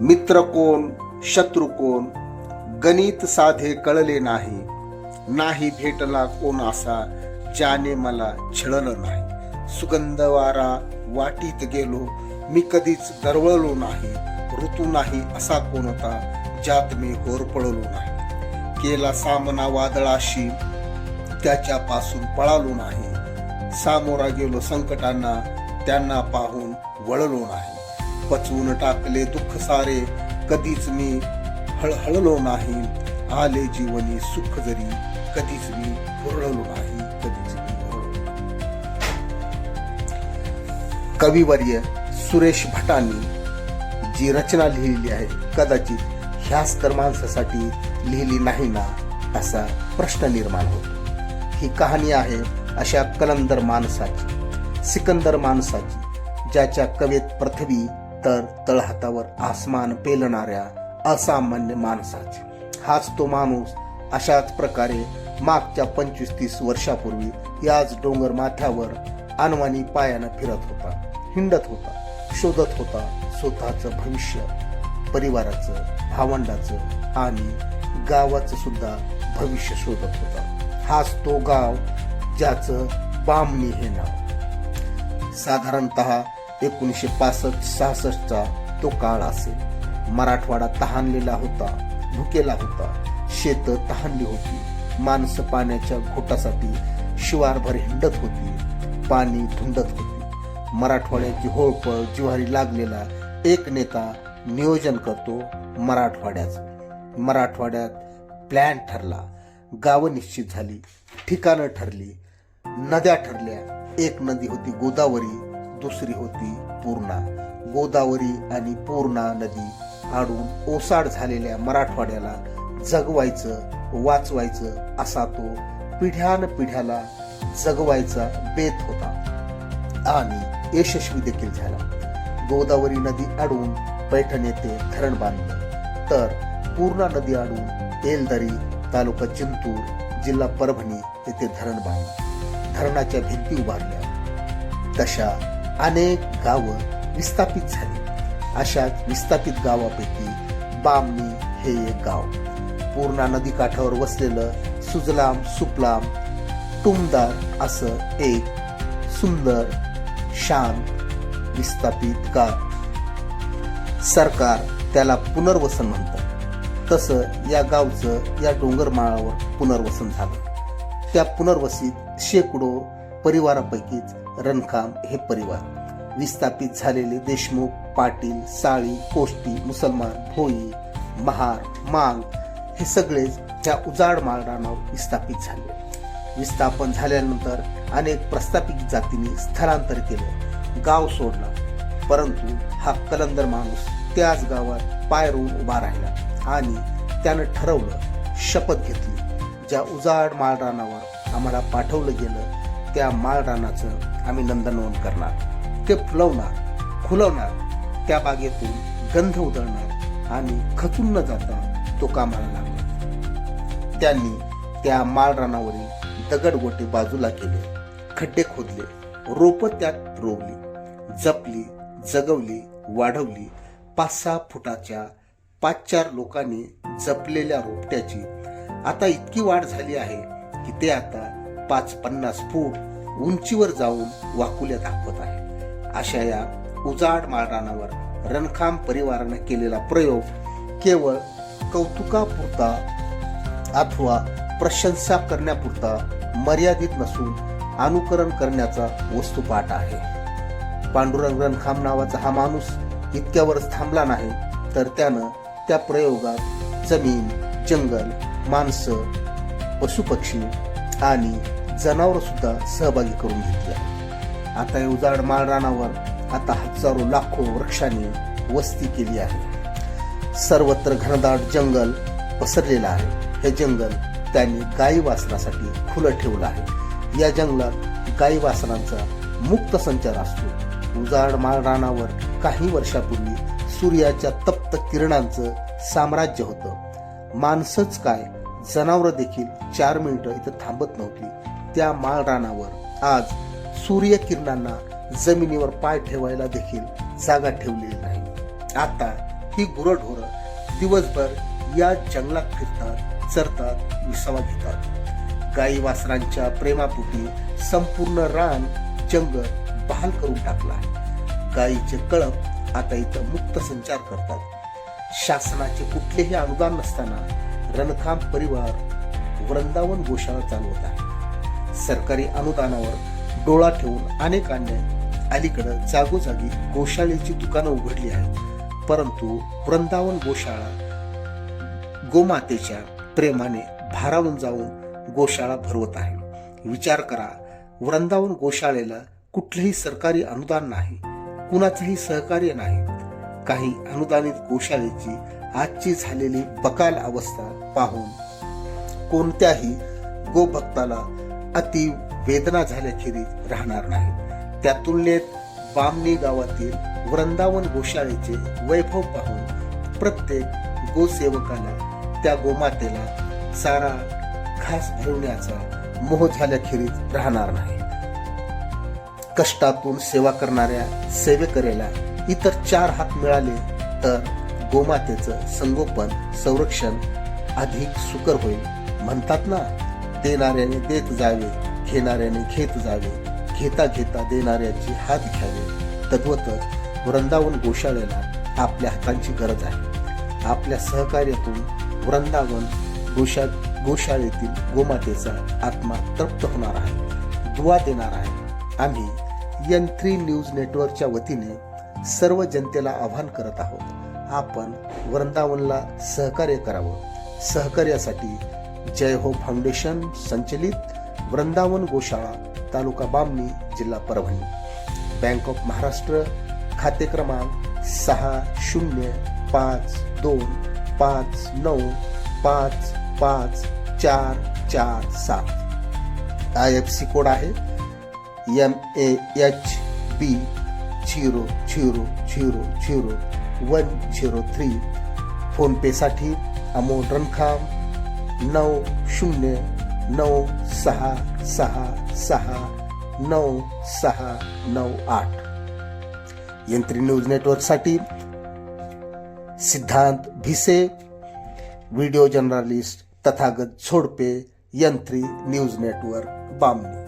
मित्र कोण शत्रू कोण गणित साधे कळले नाही. नाही भेटला कोण असा ज्याने मला छळलं नाही. सुगंध वारा वाटीत गेलो मी कधीच दरवळलो नाही. ऋतू नाही असा कोणता ज्यात मी होरपळलो नाही. केला सामना वादळाशी त्याच्यापासून पळालो नाही. सामोरा गेलो संकटांना त्यांना पाहून वळलो नाही. पचवून टाकले दुःख सारे. कधीच मी हळहळलो नाही. आले जीवनी सुख जरी. कधीच मी हुरळलो नाही. कधीच मी कविवर्य सुरेश भटांनी जी रचना लिहिलेली आहे कदाचित ह्याच तर माणसासाठी लिहिली नाही ना असा प्रश्न निर्माण होतो. ही कहाणी आहे अशा कलंदर माणसाची सिकंदर माणसाची ज्याच्या कवेत पृथ्वी तर तळहातावर आसमान पेलणाऱ्या असामान्य माणसाचे. हाच तो माणूस अशाच प्रकारे मागच्या पंचवीस तीस वर्षापूर्वी याच डोंगर माथ्यावर अनवाणी पायानं फिरत होता हिंडत होता शोधत होता स्वतःचं भविष्य परिवाराचं भावंडाचं आणि गावाचं सुद्धा भविष्य शोधत होता. हाच तो गाव ज्याचं बामणी हे नाव. साधारणतः एकोणीसशे पासष्ट सहासष्टचा तो काळ असेल. मराठवाडा तहानलेला होता भुकेला होता. शेत तहानली होती. माणसं पाण्याच्या घोटासाठी शिवारभर हिंडत होती. पाणी धुंडत होती. मराठवाड्याची होळपळ जिव्हारी लागलेला एक नेता नियोजन करतो मराठवाड्याचं. मराठवाड्यात प्लॅन ठरला. गावं निश्चित झाली ठिकाणं ठरली. नद्या ठरल्या. एक नदी होती गोदावरी. दुसरी होती पूर्णा. गोदावरी आणि पूर्णा नदी आडून ओसाड झालेल्या मराठवाड्याला जगवायचं वाचवायचं असा तो पिढ्यान पिढ्याला जगवायचा बेत होता आणि यशस्वी देखील झाला. गोदावरी नदी आडून पैठण येथे धरण बांधलं. तर पूर्णा नदी आडून एलदरी तालुका चिंतूर जिल्हा परभणी येथे धरण बांधले. धरणाच्या भिंती उभारल्या. तशा अनेक गावं विस्थापित झाली. अशा विस्थापित गावापैकी बामणी हे एक गाव. पूर्णा नदी काठावर वसलेलं सुजलाम सुपलाम टुमदार असं एक सुंदर शांत विस्थापित गाव. सरकार त्याला पुनर्वसन म्हणतात तसं या गावचं या डोंगरमाळावर पुनर्वसन झालं. त्या पुनर्वसित शेकडो परिवारापैकीच रणखाम हे परिवार. विस्थापित झालेले देशमुख पाटील साळी कोष्टी मुसलमान भोई महार मांग हे सगळेच त्या उजाड माळरानावर विस्थापित झाले. विस्थापन झाल्यानंतर अनेक प्रस्थापित जातींनी स्थलांतर केलं गाव सोडलं. परंतु हा कलंदर माणूस त्याच गावात पाय रोवून उभा राहिला आणि त्यानं ठरवलं शपथ घेतली. ज्या उजाड माळरानावर आम्हाला पाठवलं गेलं त्या माळरानाचं आम्ही नंदनवन करणार. ते फुलवणार खुलवणार त्या बागेतून गंध उधळणार आणि खचून न जाता तो कामाला लागला. त्यांनी त्या माळरानावरील दगडगोटे बाजूला केले खड्डे खोदले रोपं त्यात रोवली जपली जगवली वाढवली. पाच सहा फुटाच्या पाच चार लोकांनी जपलेल्या रोपट्याची आता इतकी वाढ झाली आहे की ते आता पाच पन्नास फूट उंचीवर जाऊन वाकुल्या दाखवत आहे. अशा या उजाड माळरानावर रणखाम परिवारानं केलेला प्रयोग केवळ कौतुकापुरता अथवा प्रशंसा करण्यापुरता मर्यादित नसून अनुकरण करण्याचा वस्तुपाठ आहे. पांडुरंग रणखाम नावाचा हा माणूस इतक्यावरच थांबला नाही तर त्यानं त्या प्रयोगात जमीन जंगल माणसं पशुपक्षी आणि जनावर सुद्धा सहभागी करून घेतले आता या उजाड माळरानावर आता हजारो लाखो वृक्षांनी वस्ती केली आहे. सर्वत्र घनदाट जंगल पसरलेलं आहे. हे जंगल त्यांनी गाई वासनासाठी खुलं ठेवलं आहे. या जंगलात गाई वासनांचा मुक्त संचार असतो. उजाड माळ रानावर काही वर्षापूर्वी सूर्याच्या तप्त किरणांचं साम्राज्य होतं. माणसंच काय जनावरं देखील चार मिनिटं इथं थांबत नव्हती. त्या माळरानावर आज सूर्यकिरणांना जमिनीवर पाय ठेवायला देखील जागा ठेवलेली नाही. आता ही गुरढोरं दिवसभर या जंगलात फिरतात चरतात विसावा घेतात. गाई वासरांच्या प्रेमापोटी संपूर्ण रान जंगल बहाल करून टाकला गायीचे कळप आता इथं मुक्त संचार करतात. शासनाचे कुठलेही अनुदान नसताना रणखाम परिवार वृंदावन गोशाळा चालवत आहे. सरकारी अनुदानावर डोळा ठेवून अनेकांनी अलीकडं जागोजागी गोशाळेची दुकानं उघडली आहेत. परंतु वृंदावन गोशाळा गोमातेच्या प्रेमाने भारावून जाऊन गोशाळा भरवत आहे. विचार करा वृंदावन गोशाळेला कुठलेही सरकारी अनुदान नाही कुणाचंही सहकार्य नाही. काही अनुदानित गोशाळेची आजची झालेली बकाल अवस्था पाहून कोणत्याही गोभक्ताला अति वेदना झाल्याखेरीज राहणार नाही. त्या तुलनेत बामणी गावातील वृंदावन गोशाळेचे वैभव पाहून प्रत्येक गोसेवकाला त्या गोमातेला चारा घास भरवण्याचा मोह झाल्याखेरीज राहणार नाही. कष्टातून सेवा करणाऱ्या सेवेकरेला इतर चार हात मिळाले तर गोमातेचं संगोपन संरक्षण अधिक सुकर होईल. म्हणतात ना देणाऱ्याने देत जावे घेणाऱ्याने घेत जावे. घेता घेता देणाऱ्याची हात घ्यावे. तद्वतच वृंदावन गोशाळेला आपल्या हातांची गरज आहे. आपल्या सहकार्यातून वृंदावन गोशा गोशाळेतील गोमातेचा आत्मा तृप्त होणार आहे दुवा देणार आहे. आम्ही एन थ्री न्यूज नेटवर्कच्या वतीने सर्व जनतेला आवाहन करत आहोत. आपण वृंदावनला सहकार्य करावं. सहकार्यासाठी जय हो फाउंडेशन संचलित वृंदावन गोशाळा तालुका बामणी जिल्हा परभणी. बँक ऑफ महाराष्ट्र खाते क्रमांक सहा शून्य पाच दोन पाच नऊ पाच पाच चार चार सात. आय एफ सी कोड आहे. M A H B zero zero zero zero one zero three. फोनपेसाठी Amol Rankham नऊ शून्य नऊ सहा सहा सहा नऊ सहा नऊ आठ. यंत्री न्यूज नेटवर्कसाठी Siddhant Bhise video journalist Tathagat Zodpe Yantri news network Bamani.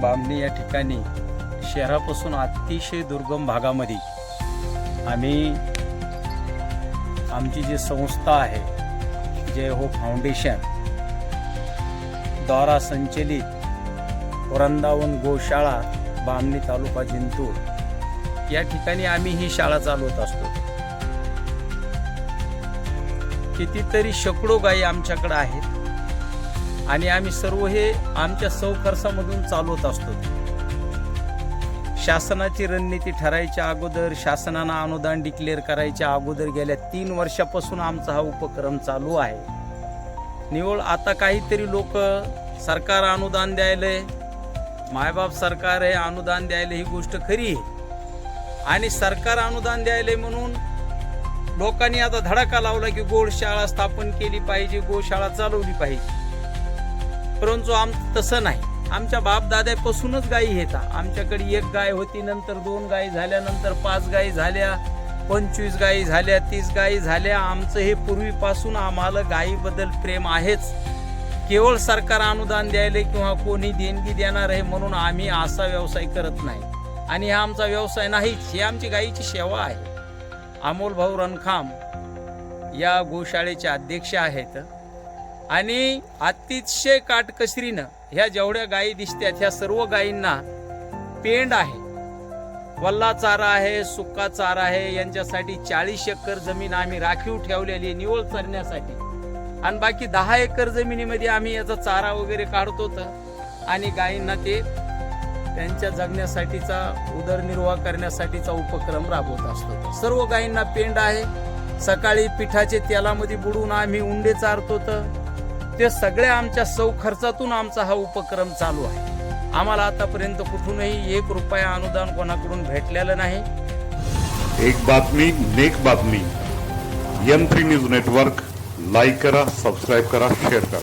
Bamani या ठिकाणी शहरापासून अतिशय दुर्गम भागामध्ये आम्ही आमची जी संस्था आहे जय हो फाउंडेशन द्वारा संचलित वृंदावन गोशाळा बामणी तालुका जिंतूर या ठिकाणी आम्ही ही शाळा चालवत असतो. कितीतरी शेकडो गायी आमच्याकडे आहेत. आणि आम्ही सर्व हे आमच्या सौ खर्चामधून चालवत असतो. शासनाची रणनीती ठरायच्या अगोदर शासनानं अनुदान डिक्लेअर करायच्या अगोदर गेल्या तीन वर्षापासून आमचा हा उपक्रम चालू आहे. निवळ आता काहीतरी लोक सरकार अनुदान द्यायले मायबाप सरकार हे अनुदान द्यायला ही गोष्ट खरी आहे. आणि सरकार अनुदान द्यायले म्हणून लोकांनी आता धडाका लावला की गोशाळा स्थापन केली पाहिजे गोशाळा चालवली पाहिजे. परंतु आम तसं नाही. आमच्या बापदाद्यापासूनच गायी येतात आमच्याकडे एक गाय होती नंतर दोन गायी झाल्या नंतर पाच गायी झाल्या पंचवीस गायी झाल्या तीस गायी झाल्या. आमचं हे पूर्वीपासून आम्हाला गायीबद्दल प्रेम आहेच. केवळ सरकार अनुदान द्यायला किंवा कोणी देणगी देणार आहे म्हणून आम्ही असा व्यवसाय करत नाही. आणि हा आमचा व्यवसाय नाहीच ही आमची गायीची सेवा आहे. अमोल भाऊ रणखाम या गोशाळेचे अध्यक्ष आहेत. आणि अतिशय काटकसरीनं ह्या जेवढ्या गायी दिसतात ह्या सर्व गायींना पेंड आहे. वल्ला चारा आहे सुक्का चारा आहे यांच्यासाठी चाळीस एकर जमीन आम्ही राखीव ठेवलेली आहे निवळ चरण्यासाठी आणि बाकी दहा एकर जमिनीमध्ये आम्ही याचा चारा वगैरे काढतो तर आणि गायींना ते त्यांच्या जगण्यासाठीचा उदरनिर्वाह करण्यासाठीचा उपक्रम राबवत असतो. सर्व गायींना पेंड आहे. सकाळी पिठाचे तेलामध्ये बुडून आम्ही उंडे चारतो तर ते सगळ्या आमच्या सौ खर्चातून आमचा हा उपक्रम चालू आहे. आम्हाला आतापर्यंत कुठूनही एक रुपया अनुदान कोणाकडून भेटलेलं नाही. एक बातमी नेक बातमी. M three news network like करा सबस्क्राईब करा शेअर करा.